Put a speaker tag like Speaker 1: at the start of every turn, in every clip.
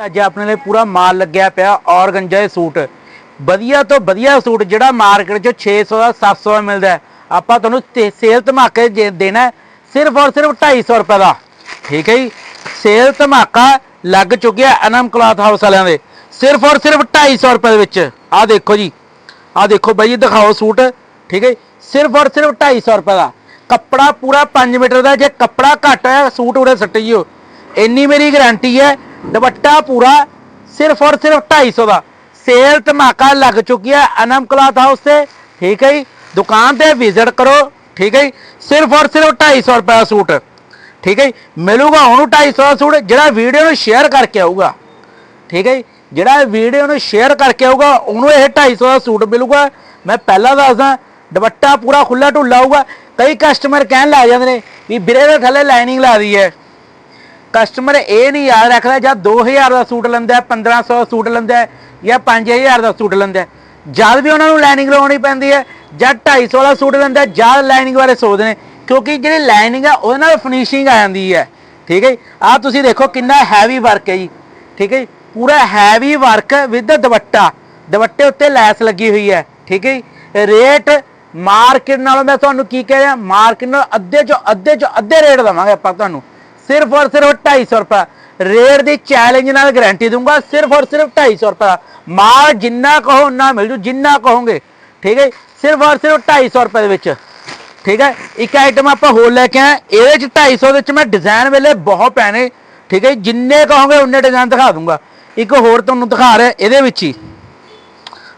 Speaker 1: ਅੱਜ ਆਪਣੇ ਲਈ ਪੂਰਾ ਮਾਲ ਲੱਗਿਆ ਪਿਆ ਔਰਗੰਜਾ ਸੂਟ। ਵਧੀਆ ਤੋਂ ਵਧੀਆ ਸੂਟ ਜਿਹੜਾ ਮਾਰਕੀਟ 'ਚ 600 ਦਾ 700 ਦਾ ਮਿਲਦਾ ਆਪਾਂ ਤੁਹਾਨੂੰ ਸੇਲ ਧਮਾਕੇ ਜੇ ਦੇਣਾ ਸਿਰਫ ਔਰ ਸਿਰਫ 250 ਰੁਪਏ ਦਾ। ਠੀਕ ਹੈ ਜੀ? ਸੇਲ ਧਮਾਕਾ ਲੱਗ ਚੁੱਕਿਆ ਅਨਮ ਕਲਾਥ ਹਾਊਸ ਵਾਲਿਆਂ ਦੇ। ਸਿਰਫ ਔਰ ਸਿਰਫ 250 ਰੁਪਏ ਦੇ ਵਿੱਚ। ਆਹ ਦੇਖੋ ਜੀ। ਆਹ ਦੇਖੋ ਬਾਈ ਜੀ ਦਿਖਾਓ ਸੂਟ। ਠੀਕ ਹੈ ਜੀ, ਸਿਰਫ ਔਰ ਸਿਰਫ 250 ਰੁਪਏ ਦਾ। ਕੱਪੜਾ ਪੂਰਾ 5 ਮੀਟਰ ਦਾ ਜੇ ਕੱਪੜਾ ਘੱਟ ਹੋਇਆ ਸੂਟ ਉਰੇ ਸੱਟ ਜਿਓ ਇੰਨੀ ਮੇਰੀ ਗਾਰੰਟੀ ਹੈ ਦੁਪੱਟਾ ਪੂਰਾ ਸਿਰਫ ਔਰ ਸਿਰਫ 250 ਦਾ। ਸੇਲ ਧਮਾਕਾ ਲੱਗ ਚੁੱਕੀ ਹੈ ਅਨਮ ਕਲਾਥ ਹਾਊਸ ਤੇ। ਠੀਕ ਹੈ ਜੀ? ਦੁਕਾਨ ਤੇ ਵਿਜ਼ਿਟ ਕਰੋ। ਠੀਕ ਹੈ ਜੀ? ਸਿਰਫ ਔਰ ਸਿਰਫ 250 ਰੁਪਏ ਦਾ ਸੂਟ। ਠੀਕ ਹੈ ਜੀ? ਮਿਲੂਗਾ ਉਹਨੂੰ 250 ਦਾ ਸੂਟ, ਜਿਹੜਾ ਵੀਡੀਓ ਨੂੰ ਸ਼ੇਅਰ ਕਰਕੇ ਆਊਗਾ। ਠੀਕ ਹੈ ਜੀ? ਜਿਹੜਾ ਵੀਡੀਓ ਨੂੰ ਸ਼ੇਅਰ ਕਰਕੇ ਆਊਗਾ, ਉਹਨੂੰ ਇਹ 250 ਦਾ ਸੂਟ ਮਿਲੂਗਾ। ਮੈਂ ਪਹਿਲਾਂ ਦੱਸਦਾ, ਦੁਪੱਟਾ ਪੂਰਾ ਖੁੱਲਾ ਢੁੱਲਾ ਆਊਗਾ। ਕਈ ਕਸਟਮਰ ਕਹਿਣ ਲੱਗ ਜਾਂਦੇ ਨੇ ਵੀ ਵੀਰੇ ਦੇ ਥੱਲੇ ਲਾਈਨਿੰਗ ਲਾ ਦੀ ਹੈ ਕਸਟਮਰ ਇਹ ਨਹੀਂ ਯਾਦ ਰੱਖਦਾ ਜਾਂ 2000 ਦਾ ਸੂਟ ਲੈਂਦਾ ਹੈ, 1500 ਦਾ ਸੂਟ ਲੈਂਦਾ ਹੈ, ਜਾਂ 5000 ਦਾ ਸੂਟ ਲੈਂਦਾ। ਜਦ ਵੀ ਉਹਨਾਂ ਨੂੰ ਲਾਈਨਿੰਗ ਲਾਉਣੀ ਪੈਂਦੀ ਹੈ ਜਾਂ 250 ਦਾ ਸੂਟ ਲੈਂਦਾ ਜਦ ਲਾਈਨਿੰਗ ਬਾਰੇ ਸੋਚਦੇ ਨੇ ਕਿਉਂਕਿ ਜਿਹੜੀ ਲਾਈਨਿੰਗ ਹੈ ਉਹਦੇ ਨਾਲ ਫਿਨਿਸ਼ਿੰਗ ਆ ਜਾਂਦੀ ਹੈ। ਠੀਕ ਹੈ ਆ ਤੁਸੀਂ ਦੇਖੋ ਕਿੰਨਾ ਹੈਵੀ ਵਰਕ ਹੈ ਜੀ। ਠੀਕ ਹੈ ਜੀ? ਪੂਰਾ ਹੈਵੀ ਵਰਕ ਵਿਦ ਦੁਪੱਟਾ। ਦੁਪੱਟੇ ਉੱਤੇ ਲੈਸ ਲੱਗੀ ਹੋਈ ਹੈ। ਠੀਕ ਹੈ ਜੀ? ਰੇਟ ਮਾਰਕੀਟ ਨਾਲੋਂ ਮੈਂ ਤੁਹਾਨੂੰ ਕੀ ਕਹਿ ਰਿਹਾ ਮਾਰਕੀਟ ਨਾਲ ਅੱਧੇ ਚੋਂ ਅੱਧੇ ਚੋਂ ਅੱਧੇ ਰੇਟ ਦਵਾਂਗੇ ਆਪਾਂ ਤੁਹਾਨੂੰ। ਸਿਰਫ ਔਰ ਸਿਰਫ 250 ਰੁਪਏ। ਰੇਟ ਦੀ ਚੈਲੰਜ ਨਾਲ ਗਾਰੰਟੀ ਦੂੰਗਾ ਸਿਰਫ ਔਰ ਸਿਰਫ 250 ਰੁਪਏ। ਮਾਲ ਜਿੰਨਾ ਕਹੋ ਉਨਾ ਮਿਲ ਜੂ, ਜਿੰਨਾ ਕਹੋਗੇ। ਠੀਕ ਹੈ ਸਿਰਫ ਔਰ ਸਿਰਫ 250 ਰੁਪਏ ਦੇ ਵਿੱਚ। ਠੀਕ ਹੈ? ਇੱਕ ਆਈਟਮ ਆਪਾਂ ਹੋਰ ਲੈ ਕੇ ਆਏ ਇਹਦੇ ਚ 250 ਦੇ ਵਿੱਚ ਮੈਂ ਡਿਜ਼ਾਈਨ ਵੇਲੇ ਬਹੁਤ ਪੈਣੇ। ਠੀਕ ਹੈ ਜੀ? ਜਿੰਨੇ ਕਹੋਗੇ ਉਨੇ ਡਿਜ਼ਾਈਨ ਦਿਖਾ ਦੂੰਗਾ ਇੱਕ ਹੋਰ ਤੁਹਾਨੂੰ ਦਿਖਾ ਰਿਹਾ ਇਹਦੇ ਵਿੱਚ ਹੀ।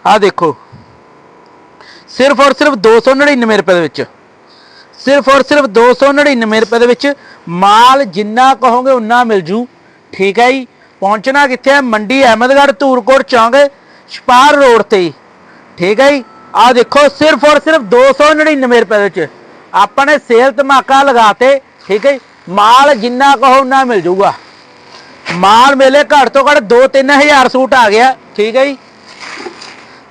Speaker 1: ਆਹ ਦੇਖੋ। ਸਿਰਫ ਔਰ ਸਿਰਫ 299 ਰੁਪਏ ਦੇ ਵਿੱਚ। ਸਿਰਫ ਔਰ ਸਿਰਫ 299 ਰੁਪਏ ਦੇ ਵਿੱਚ ਮਾਲ ਜਿੰਨਾ ਕਹੋਗੇ ਉਨਾ ਮਿਲ ਜੂ। ਠੀਕ ਹੈ ਜੀ? ਪਹੁੰਚਣਾ ਕਿੱਥੇ ਹੈ? ਮੰਡੀ ਅਹਿਮਦਗੜ੍ਹ ਧੂਰਕੋਟ ਚੌਂਕ ਛਪਾਰ ਰੋਡ ਤੇ। ਠੀਕ ਹੈ ਜੀ? ਆ ਦੇਖੋ, ਸਿਰਫ ਔਰ ਸਿਰਫ 299 ਰੁਪਏ ਦੇ ਵਿੱਚ ਆਪਾਂ ਨੇ ਸੇਲ ਧਮਾਕਾ ਲਗਾਤੇ, ਠੀਕ ਹੈ ਜੀ? ਮਾਲ ਜਿੰਨਾ ਕਹੋ ਉਨਾ ਮਿਲ ਜੂਗਾ। ਮਾਲ ਮੇਲੇ ਘੱਟ ਤੋਂ ਘੱਟ 2-3000 ਸੂਟ ਆ ਗਿਆ। ਠੀਕ ਹੈ ਜੀ?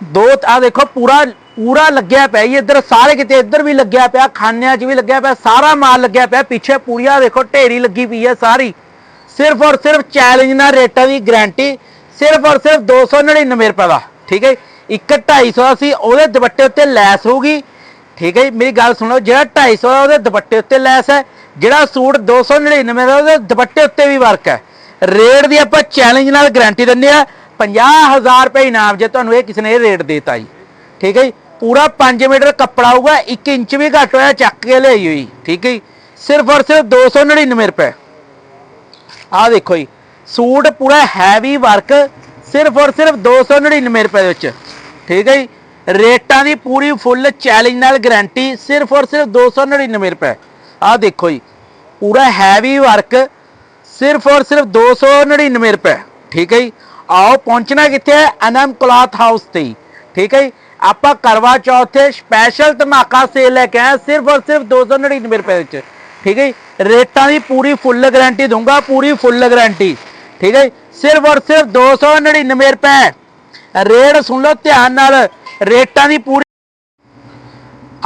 Speaker 1: ਦੋ ਆ ਦੇਖੋ, ਪੂਰਾ ਪੂਰਾ ਲੱਗਿਆ ਪਿਆ ਜੀ। ਇੱਧਰ ਸਾਰੇ ਕਿਤੇ ਇੱਧਰ ਵੀ ਲੱਗਿਆ ਪਿਆ, ਖਾਨਿਆਂ 'ਚ ਵੀ ਲੱਗਿਆ ਪਿਆ, ਸਾਰਾ ਮਾਲ ਲੱਗਿਆ ਪਿਆ। ਪਿੱਛੇ ਪੂਰੀਆ ਦੇਖੋ, ਢੇਰੀ ਲੱਗੀ ਪਈ ਹੈ ਸਾਰੀ। ਸਿਰਫ ਔਰ ਸਿਰਫ ਚੈਲੰਜ ਨਾਲ ਰੇਟਾਂ ਦੀ ਗਾਰੰਟੀ ਸਿਰਫ ਔਰ ਸਿਰਫ 299 ਰੁਪਏ ਦਾ, ਠੀਕ ਹੈ ਇੱਕ 250 ਦਾ ਸੀ, ਉਹਦੇ ਦੁਪੱਟੇ ਉੱਤੇ ਲੈਸ ਹੋਊਗੀ। ਠੀਕ ਹੈ ਜੀ? ਮੇਰੀ ਗੱਲ ਸੁਣੋ, ਜਿਹੜਾ 250 ਦਾ ਉਹਦੇ ਦੁਪੱਟੇ ਉੱਤੇ ਲੈਸ ਹੈ, ਜਿਹੜਾ ਸੂਟ 299 ਦਾ ਉਹਦੇ ਦੁਪੱਟੇ ਉੱਤੇ ਵੀ ਵਰਕ ਹੈ। ਰੇਟ ਦੀ ਆਪਾਂ ਚੈਲੰਜ ਨਾਲ ਗਾਰੰਟੀ ਦਿੰਦੇ ਆ 50000 ਰੁਪਏ ਇਨਾਮ ਜੇ ਤੁਹਾਨੂੰ ਇਹ ਕਿਸੇ ਨੇ ਇਹ ਰੇਟ ਦੇਤਾ ਜੀ। ਠੀਕ ਹੈ ਜੀ? ਪੂਰਾ 5 ਮੀਟਰ ਕੱਪੜਾ ਆਊਗਾ 1 ਇੰਚ ਵੀ ਘੱਟ ਹੋਇਆ, ਚੱਕ ਕੇ ਲਈ ਹੋਈ। ਠੀਕ ਹੈ ਜੀ? ਸਿਰਫ ਔਰ ਸਿਰਫ 299 ਰੁਪਏ। ਆਹ ਦੇਖੋ ਜੀ, ਸੂਟ ਪੂਰਾ ਹੈਵੀ ਵਰਕ ਸਿਰਫ ਔਰ ਸਿਰਫ 299 ਰੁਪਏ ਦੇ ਵਿੱਚ। ਠੀਕ ਹੈ ਜੀ? ਰੇਟਾਂ ਦੀ ਪੂਰੀ ਫੁੱਲ ਚੈਲੰਜ ਨਾਲ ਗਾਰੰਟੀ ਸਿਰਫ ਔਰ ਸਿਰਫ 299 ਰੁਪਏ। ਆਹ ਦੇਖੋ ਜੀ, ਪੂਰਾ ਹੈਵੀ ਵਰਕ ਸਿਰਫ ਔਰ ਸਿਰਫ 299 ਰੁਪਏ। ਠੀਕ ਹੈ ਜੀ? ਆਓ ਪਹੁੰਚਣਾ ਕਿੱਥੇ ਹੈ? ਅਨਮ ਕਲਾਥ ਹਾਊਸ ਤੇ ਠੀਕ ਹੈ ਜੀ? ਆਪਾਂ ਕਰਵਾ ਚੌਥ ਤੇ ਸਪੈਸ਼ਲ ਧਮਾਕਾ ਸੇਲ ਲੈ ਕੇ ਆਏ ਸਿਰਫ ਔਰ ਸਿਰਫ 299 ਰੁਪਏ ਵਿੱਚ। ਠੀਕ ਹੈ ਜੀ? ਰੇਟਾਂ ਦੀ ਪੂਰੀ ਫੁੱਲ ਗਾਰੰਟੀ ਦੂੰਗਾ ਪੂਰੀ ਫੁੱਲ ਗਾਰੰਟੀ ਠੀਕ ਹੈ ਜੀ? ਸਿਰਫ ਔਰ ਸਿਰਫ 299 ਰੁਪਏ। ਰੇਟ ਸੁਣ ਲਓ ਧਿਆਨ ਨਾਲ ਰੇਟਾਂ ਦੀ ਪੂਰੀ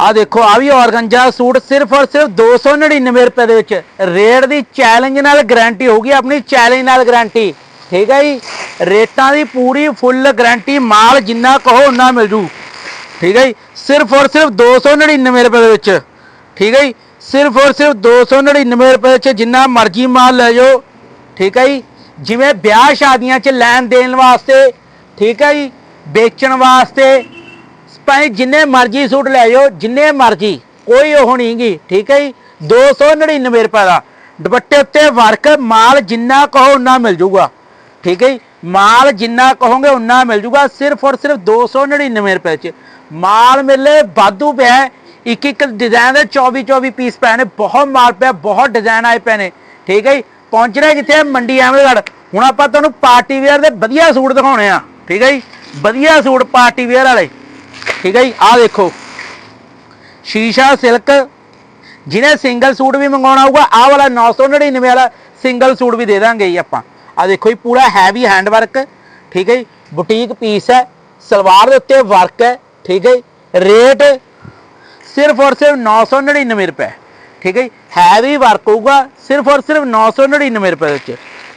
Speaker 1: ਆ ਦੇਖੋ ਆ ਵੀ ਔਰਗੰਜਾ ਸੂਟ ਸਿਰਫ ਔਰ ਸਿਰਫ 299 ਰੁਪਏ ਦੇ ਵਿੱਚ। ਰੇਟ ਦੀ ਚੈਲੰਜ ਨਾਲ ਗਾਰੰਟੀ ਹੋਊਗੀ, ਆਪਣੀ ਚੈਲੰਜ ਨਾਲ ਗਾਰੰਟੀ ਠੀਕ ਹੈ ਜੀ? ਰੇਟਾਂ ਦੀ ਪੂਰੀ ਫੁੱਲ ਗਾਰੰਟੀ ਮਾਲ ਜਿੰਨਾ ਕਹੋ ਉਨਾ ਮਿਲ ਜੂ। ਠੀਕ ਹੈ ਜੀ? ਸਿਰਫ ਔਰ ਸਿਰਫ 299 ਰੁਪਏ ਦੇ ਵਿੱਚ। ਠੀਕ ਹੈ ਜੀ? ਸਿਰਫ ਔਰ ਸਿਰਫ 299 ਰੁਪਏ ਵਿੱਚ ਜਿੰਨਾ ਮਰਜ਼ੀ ਮਾਲ ਲੈ ਜਾਓ। ਠੀਕ ਹੈ ਜੀ? ਜਿਵੇਂ ਵਿਆਹ ਸ਼ਾਦੀਆਂ 'ਚ ਲੈਣ ਦੇਣ ਵਾਸਤੇ, ਠੀਕ ਹੈ ਜੀ? ਵੇਚਣ ਵਾਸਤੇ, ਭਾਵੇਂ ਜਿੰਨੇ ਮਰਜ਼ੀ ਸੂਟ ਲੈ ਜਾਓ, ਜਿੰਨੇ ਮਰਜ਼ੀ, ਕੋਈ ਉਹ ਨਹੀਂਗੀ ਠੀਕ ਹੈ ਜੀ? 299 ਰੁਪਏ ਦਾ। ਦੁਪੱਟੇ ਉੱਤੇ ਵਰਕ ਮਾਲ ਜਿੰਨਾ ਕਹੋ ਉਨਾ ਮਿਲ ਜੂਗਾ। ਠੀਕ ਹੈ ਜੀ? ਮਾਲ ਜਿੰਨਾ ਕਹੋਗੇ ਉਨਾ ਮਿਲ ਜੂਗਾ, ਸਿਰਫ ਔਰ ਸਿਰਫ 299 ਰੁਪਏ ਚ। ਮਾਲ ਮਿਲੇ ਵਾਧੂ ਪਿਆ ਇੱਕ ਇੱਕ ਡਿਜ਼ਾਈਨ ਦੇ 24 24 ਪੀਸ ਪਏ ਨੇ, ਬਹੁਤ ਮਾਲ ਪਿਆ, ਬਹੁਤ ਡਿਜ਼ਾਈਨ ਆਏ ਪਏ ਨੇ। ਠੀਕ ਹੈ ਜੀ? ਪਹੁੰਚਣਾ ਕਿੱਥੇ ਮੰਡੀ ਅਹਿਮਦਗੜ੍ਹ। ਹੁਣ ਆਪਾਂ ਤੁਹਾਨੂੰ ਪਾਰਟੀ ਵੇਅਰ ਦੇ ਵਧੀਆ ਸੂਟ ਦਿਖਾਉਣੇ ਆ। ਠੀਕ ਹੈ ਜੀ? ਵਧੀਆ ਸੂਟ ਪਾਰਟੀ ਵੇਅਰ ਵਾਲੇ। ਠੀਕ ਹੈ ਜੀ? ਆਹ ਦੇਖੋ। ਸ਼ੀਸ਼ਾ ਸਿਲਕ ਜਿਹਨੇ ਸਿੰਗਲ ਸੂਟ ਵੀ ਮੰਗਵਾਉਣਾ ਹੋਊਗਾ, ਆਹ ਵਾਲਾ 999 ਵਾਲਾ ਸਿੰਗਲ ਸੂਟ ਵੀ ਦੇ ਦਾਂਗੇ ਜੀ ਆਪਾਂ। ਆਹ ਦੇਖੋ ਜੀ, ਪੂਰਾ ਹੈਵੀ ਹੈਂਡ ਵਰਕ ਠੀਕ ਹੈ ਜੀ ਬੁਟੀਕ ਪੀਸ ਹੈ, ਸਲਵਾਰ ਦੇ ਉੱਤੇ ਵਰਕ ਹੈ, ਠੀਕ ਹੈ ਜੀ ਰੇਟ ਸਿਰਫ ਔਰ ਸਿਰਫ 999 ਰੁਪਏ, ਠੀਕ ਹੈ ਜੀ ਹੈਵੀ ਵਰਕ ਹੋਊਗਾ ਸਿਰਫ ਔਰ ਸਿਰਫ 999 ਰੁਪਏ ਵਿੱਚ,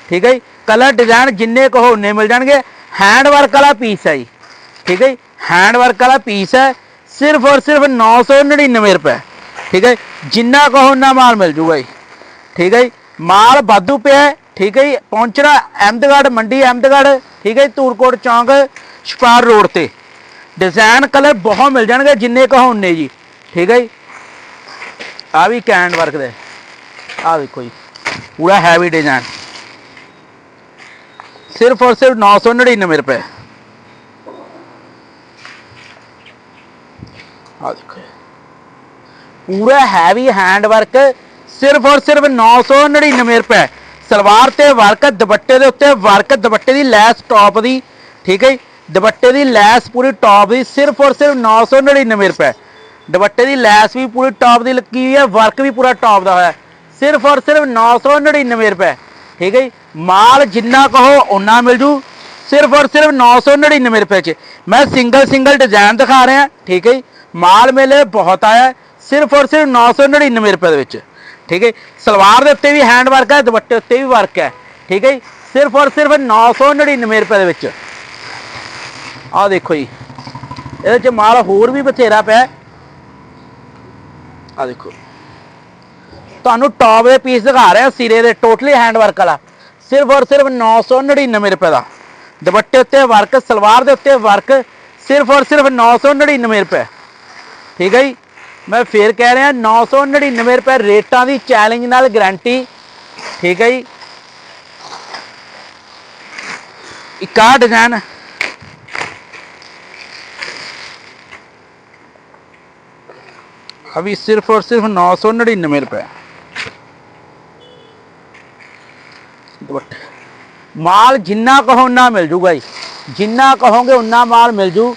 Speaker 1: ਠੀਕ ਹੈ ਜੀ ਕਲਰ ਡਿਜ਼ਾਈਨ ਜਿੰਨੇ ਕਹੋ ਉਨੇ ਮਿਲ ਜਾਣਗੇ ਹੈਂਡ ਵਰਕ ਵਾਲਾ ਪੀਸ ਹੈ ਜੀ, ਠੀਕ ਹੈ ਜੀ ਹੈਂਡ ਵਰਕ ਵਾਲਾ ਪੀਸ ਹੈ, ਸਿਰਫ ਔਰ ਸਿਰਫ 999 ਰੁਪਏ, ਠੀਕ ਹੈ ਜੀ। ਜਿੰਨਾ ਕਹੋ ਉਨਾ ਮਾਲ ਮਿਲ ਜੂਗਾ ਜੀ, ਠੀਕ ਹੈ ਜੀ, ਮਾਲ ਵਾਧੂ ਪਿਆ ਠੀਕ ਹੈ ਜੀ? ਪਹੁੰਚਣਾ ਅਹਿਮਦਗੜ੍ਹ, ਮੰਡੀ ਅਹਿਮਦਗੜ੍ਹ, ਠੀਕ ਹੈ ਜੀ? ਧੂਰਕੋਟ ਚੌਂਕ, ਛਪਾਰ ਰੋਡ ਤੇ। ਡਿਜ਼ਾਈਨ ਕਲਰ ਬਹੁਤ ਮਿਲ ਜਾਣਗੇ ਜਿੰਨੇ ਕਹੋ ਉਨੇ ਜੀ। ਠੀਕ ਹੈ ਜੀ? ਆ ਵੀ ਕੈਂਡ ਵਰਕ ਦੇ। ਆ ਦੇਖੋ ਜੀ। ਪੂਰਾ ਹੈਵੀ ਡਿਜ਼ਾਈਨ ਸਿਰਫ ਔਰ ਸਿਰਫ 999 ਰੁਪਏ। ਆ ਦੇਖੋ ਪੂਰਾ ਹੈਵੀ ਹੈਂਡ ਵਰਕ ਸਿਰਫ ਔਰ ਸਿਰਫ 999 ਰੁਪਏ। ਸਲਵਾਰ ਤੇ ਵਰਕ, ਦੁਪੱਟੇ ਦੇ ਉੱਤੇ ਵਰਕ, ਦੁਪੱਟੇ ਦੀ ਲੈਸ ਟੌਪ ਦੀ, ਠੀਕ ਹੈ ਜੀ? ਦੁਪੱਟੇ ਦੀ ਲੈਸ ਪੂਰੀ ਟੌਪ ਦੀ, ਸਿਰਫ ਔਰ ਸਿਰਫ 999 ਰੁਪਏ। ਦੁਪੱਟੇ ਦੀ ਲੈਸ ਵੀ ਪੂਰੀ ਟੌਪ ਦੀ ਲੱਗੀ ਹੋਈ ਹੈ, ਵਰਕ ਵੀ ਪੂਰਾ ਟੌਪ ਦਾ ਹੋਇਆ। ਸਿਰਫ ਔਰ ਸਿਰਫ 999 ਰੁਪਏ, ਠੀਕ ਹੈ ਜੀ? ਮਾਲ ਜਿੰਨਾ ਕਹੋ ਓਨਾ ਮਿਲ ਜੂ। ਸਿਰਫ ਔਰ ਸਿਰਫ 999 ਰੁਪਏ ਚ। ਮੈਂ ਸਿੰਗਲ ਸਿੰਗਲ ਡਿਜ਼ਾਈਨ ਦਿਖਾ ਰਿਹਾ, ਠੀਕ ਹੈ ਜੀ? ਮਾਲ ਮੇਲੇ ਬਹੁਤ ਆਇਆ, ਸਿਰਫ ਔਰ ਸਿਰਫ 999 ਰੁਪਏ ਦੇ ਵਿੱਚ। ਠੀਕ ਹੈ ਜੀ। ਸਲਵਾਰ ਦੇ ਉੱਤੇ ਵੀ ਹੈਂਡ ਵਰਕ ਹੈ, ਦੁਪੱਟੇ ਉੱਤੇ ਵੀ ਵਰਕ ਹੈ। ਠੀਕ ਹੈ ਜੀ? ਸਿਰਫ ਔਰ ਸਿਰਫ 999 ਰੁਪਏ ਦੇ ਵਿੱਚ। ਆਹ ਦੇਖੋ ਜੀ। ਇਹਦੇ ਚ ਮਾਲ ਹੋਰ ਵੀ ਬਥੇਰਾ ਪਿਆ। ਆਹ ਦੇਖੋ। ਤੁਹਾਨੂੰ ਟੌਪ ਦੇ ਪੀਸ ਦਿਖਾ ਰਿਹਾ, ਸਿਰੇ ਦੇ ਟੋਟਲੀ ਹੈਂਡ ਵਰਕ ਵਾਲਾ। ਸਿਰਫ ਔਰ ਸਿਰਫ 999 ਰੁਪਏ ਦਾ। ਦੁਪੱਟੇ ਉੱਤੇ ਵਰਕ ਸਲਵਾਰ ਦੇ ਉੱਤੇ ਵਰਕ ਸਿਰਫ ਔਰ ਸਿਰਫ 999 ਰੁਪਏ। ਠੀਕ ਹੈ ਜੀ? ਮੈਂ ਫੇਰ ਕਹਿ ਰਿਹਾ 999 ਰੁਪਏ ਰੇਟਾਂ ਦੀ ਚੈਲੰਜ ਨਾਲ ਗਾਰੰਟੀ ਠੀਕ ਹੈ ਜੀ ਇੱਕ ਆਹ ਡਿਜ਼ਾਈਨ अभी सिर्फ और सिर्फ नौ सौ नड़िन्नवे रुपए ਦੁਪੱਟੇ ਮਾਲ ਜਿੰਨਾ ਕਹੋ ਉਨਾ ਮਿਲ ਜੂਗਾ ਜੀ ਜਿੰਨਾ ਕਹੋਗੇ ਉਨਾ ਮਾਲ ਮਿਲ ਜੂ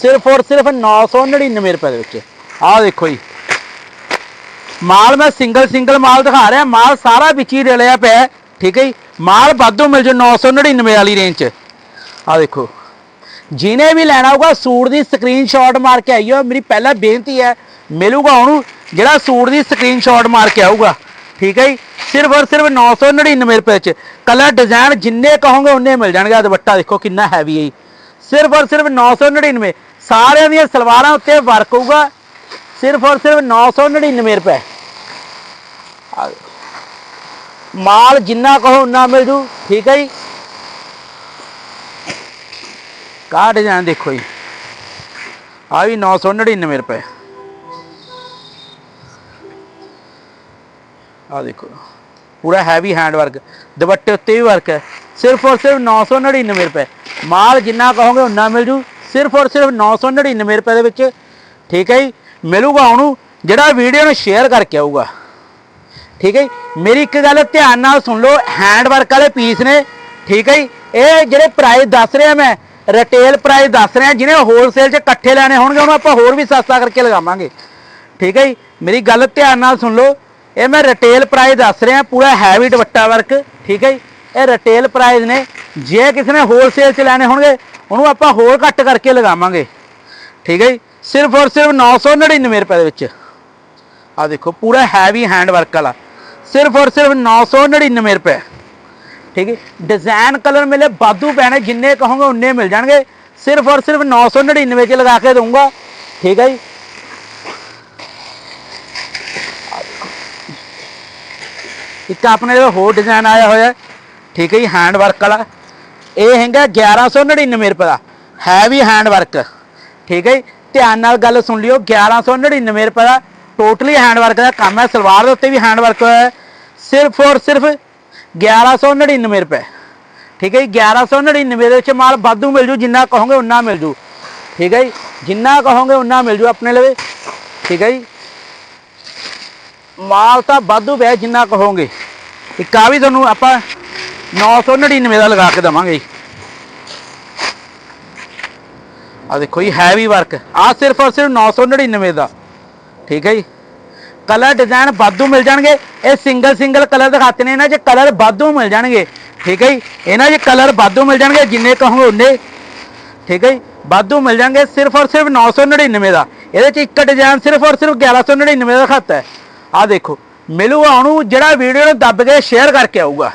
Speaker 1: ਸਿਰਫ ਔਰ ਸਿਰਫ 999 ਰੁਪਏ ਦੇ ਵਿੱਚ ਆਹ ਦੇਖੋ ਜੀ। ਮਾਲ ਮੈਂ ਸਿੰਗਲ ਸਿੰਗਲ ਮਾਲ ਦਿਖਾ ਰਿਹਾ। ਮਾਲ ਸਾਰਾ ਵਿੱਚ ਹੀ ਰਲਿਆ ਪਿਆ ਠੀਕ ਹੈ ਜੀ? ਮਾਲ ਵਾਧੂ ਮਿਲ ਜੂ 999 ਵਾਲੀ ਰੇਂਜ 'ਚ। ਆਹ ਦੇਖੋ। ਜਿਹਨੇ ਵੀ ਲੈਣਾ ਹੋਊਗਾ, ਸੂਟ ਦੀ ਸਕਰੀਨਸ਼ਾਟ ਮਾਰ ਕੇ ਆਈਓ। ਮੇਰੀ ਪਹਿਲਾ ਬੇਨਤੀ ਹੈ, ਮਿਲੂਗਾ ਉਹਨੂੰ, ਜਿਹੜਾ ਸੂਟ ਦੀ ਸਕਰੀਨਸ਼ਾਟ ਮਾਰ ਕੇ ਆਊਗਾ। ਠੀਕ ਹੈ ਜੀ? ਸਿਰਫ ਔਰ ਸਿਰਫ 999 ਰੁਪਏ ਚ। ਕਲਰ ਡਿਜ਼ਾਈਨ ਜਿੰਨੇ ਕਹੋਗੇ, ਉਹਨੇ ਮਿਲ ਜਾਣਗੇ। ਦੁਪੱਟਾ ਦੇਖੋ ਕਿੰਨਾ ਹੈਵੀ ਹੈ ਜੀ। ਸਿਰਫ ਔਰ ਸਿਰਫ 999 ਸਾਰਿਆਂ ਦੀਆਂ ਸਲਵਾਰਾਂ ਉੱਤੇ ਵਰਕ ਹੋਊਗਾ। ਸਿਰਫ ਔਰ ਸਿਰਫ 999 ਰੁਪਏ ਆਹ ਦੇਖੋ। ਮਾਲ ਜਿੰਨਾ ਕਹੋ ਉਨਾ ਮਿਲ ਜੂ, ਠੀਕ ਹੈ ਜੀ? ਕਾ ਡਿਜ਼ਾਈਨ ਦੇਖੋ ਜੀ। ਆ ਵੀ 999 ਰੁਪਏ। ਆ ਦੇਖੋ, ਪੂਰਾ ਹੈਵੀ ਹੈਂਡ ਵਰਕ ਦੁਪੱਟੇ ਉੱਤੇ ਵੀ ਵਰਕ ਹੈ। ਸਿਰਫ ਔਰ ਸਿਰਫ 999 ਰੁਪਏ। ਮਾਲ ਜਿੰਨਾ ਕਹੋਗੇ ਉਨਾ ਮਿਲ ਜੂ। ਸਿਰਫ ਔਰ ਸਿਰਫ 999 ਰੁਪਏ ਦੇ ਵਿੱਚ, ਠੀਕ ਹੈ ਜੀ? ਮਿਲੂਗਾ ਉਹਨੂੰ, ਜਿਹੜਾ ਵੀਡੀਓ ਨੂੰ ਸ਼ੇਅਰ ਕਰਕੇ ਆਊਗਾ। ਠੀਕ ਹੈ ਜੀ? ਮੇਰੀ ਇੱਕ ਗੱਲ ਧਿਆਨ ਨਾਲ ਸੁਣ ਲਓ ਹੈਂਡ ਵਰਕ ਵਾਲੇ ਪੀਸ ਨੇ, ਠੀਕ ਹੈ ਜੀ? ਇਹ ਜਿਹੜੇ ਪ੍ਰਾਈਸ ਦੱਸ ਰਿਹਾ ਮੈਂ ਰਿਟੇਲ ਪ੍ਰਾਈਸ ਦੱਸ ਰਿਹਾ, ਜਿਹਨੇ ਹੋਲਸੇਲ 'ਚ ਇਕੱਠੇ ਲੈਣੇ ਹੋਣਗੇ, ਉਹਨੂੰ ਆਪਾਂ ਹੋਰ ਵੀ ਸਸਤਾ ਕਰਕੇ ਲਗਾਵਾਂਗੇ। ਠੀਕ ਹੈ ਜੀ? ਮੇਰੀ ਗੱਲ ਧਿਆਨ ਨਾਲ ਸੁਣ ਲਓ, ਇਹ ਮੈਂ ਰਿਟੇਲ ਪ੍ਰਾਈਸ ਦੱਸ ਰਿਹਾ, ਪੂਰਾ ਹੈਵੀ ਦੁਪੱਟਾ ਵਰਕ ਠੀਕ ਹੈ ਜੀ? ਇਹ ਰਿਟੇਲ ਪ੍ਰਾਈਸ ਨੇ, ਜੇ ਕਿਸੇ ਨੇ ਹੋਲਸੇਲ 'ਚ ਲੈਣੇ ਹੋਣਗੇ, ਉਹਨੂੰ ਆਪਾਂ ਹੋਰ ਘੱਟ ਕਰਕੇ ਲਗਾਵਾਂਗੇ। ਠੀਕ ਹੈ ਜੀ? ਸਿਰਫ ਔਰ ਸਿਰਫ 999 ਰੁਪਏ ਦੇ ਵਿੱਚ। ਆ ਦੇਖੋ, ਪੂਰਾ ਹੈਵੀ ਹੈਂਡ ਵਰਕ ਵਾਲਾ। ਸਿਰਫ ਔਰ ਸਿਰਫ 999 ਰੁਪਏ। ਠੀਕ ਹੈ ਡਿਜ਼ਾਈਨ ਕਲਰ ਮਿਲੇ, ਬਾਦੂ ਪੈਣੇ, ਜਿੰਨੇ ਕਹੋਗੇ ਉਨੇ ਮਿਲ ਜਾਣਗੇ। ਸਿਰਫ ਔਰ ਸਿਰਫ 999 ਚ ਲਗਾ ਕੇ ਦਊਂਗਾ। ਠੀਕ ਹੈ ਜੀ। ਇੱਕ ਆਪਣੇ ਕੋਲ ਹੋਰ ਡਿਜ਼ਾਈਨ ਆਇਆ ਹੋਇਆ ਠੀਕ ਹੈ ਜੀ ਹੈਂਡ ਵਰਕ ਵਾਲਾ। ਇਹ ਹੈਗਾ 1199 ਰੁਪਏ ਦਾ। ਹੈਵੀ ਹੈਂਡ ਵਰਕ ਠੀਕ ਹੈ ਜੀ ਧਿਆਨ ਨਾਲ ਗੱਲ ਸੁਣ ਲਿਓ 1199 ਰੁਪਏ ਦਾ ਟੋਟਲੀ ਹੈਂਡ ਵਰਕ ਦਾ ਕੰਮ ਹੈ, ਸਲਵਾਰ ਦੇ ਉੱਤੇ ਵੀ ਹੈਂਡ ਵਰਕ ਹੋਇਆ ਹੈ। ਸਿਰਫ ਔਰ ਸਿਰਫ 1199 ਰੁਪਏ। ਠੀਕ ਹੈ ਜੀ 1199 ਦੇ ਵਿੱਚ ਮਾਲ ਵਾਧੂ ਮਿਲ ਜੂ, ਜਿੰਨਾ ਕਹੋਗੇ ਉਨਾ ਮਿਲ ਜੂ। ਠੀਕ ਹੈ ਜੀ, ਜਿੰਨਾ ਕਹੋਗੇ ਉਨਾ ਮਿਲ ਜੂ ਆਪਣੇ ਲਵੇ। ਠੀਕ ਹੈ ਜੀ, ਮਾਲ ਤਾਂ ਵਾਧੂ ਪਿਆ ਜਿੰਨਾ ਕਹੋਗੇ। ਇੱਕ ਆ ਵੀ ਤੁਹਾਨੂੰ ਆਪਾਂ 999 ਦਾ ਲਗਾ ਕੇ ਦਵਾਂਗੇ ਜੀ ਆ ਦੇਖੋ ਜੀ ਹੈਵੀ ਵਰਕ ਆ ਸਿਰਫ ਔਰ ਸਿਰਫ 999 ਦਾ। ਠੀਕ ਹੈ ਜੀ? ਕਲਰ ਡਿਜ਼ਾਈਨ ਵਾਧੂ ਮਿਲ ਜਾਣਗੇ। ਇਹ ਸਿੰਗਲ ਸਿੰਗਲ ਕਲਰ ਦਿਖਾਤੇ ਨੇ ਇਹਨਾਂ 'ਚ। ਕਲਰ ਵਾਧੂ ਮਿਲ ਜਾਣਗੇ। ਠੀਕ ਹੈ ਜੀ? ਇਹਨਾਂ 'ਚ ਕਲਰ ਵਾਧੂ ਮਿਲ ਜਾਣਗੇ, ਜਿੰਨੇ ਕਹੋ ਉਨੇ ਠੀਕ ਹੈ ਜੀ? ਵਾਧੂ ਮਿਲ ਜਾਣਗੇ ਸਿਰਫ ਔਰ ਸਿਰਫ 999 ਦਾ। ਇਹਦੇ 'ਚ ਇੱਕ ਡਿਜ਼ਾਈਨ ਸਿਰਫ ਔਰ ਸਿਰਫ 1199 ਦਾ ਖਾਤਾ ਹੈ। ਆ ਦੇਖੋ, ਮਿਲੂਗਾ, ਉਹਨੂੰ ਜਿਹੜਾ ਵੀਡੀਓ ਨੂੰ ਦੱਬ ਕੇ ਸ਼ੇਅਰ ਕਰਕੇ ਆਊਗਾ।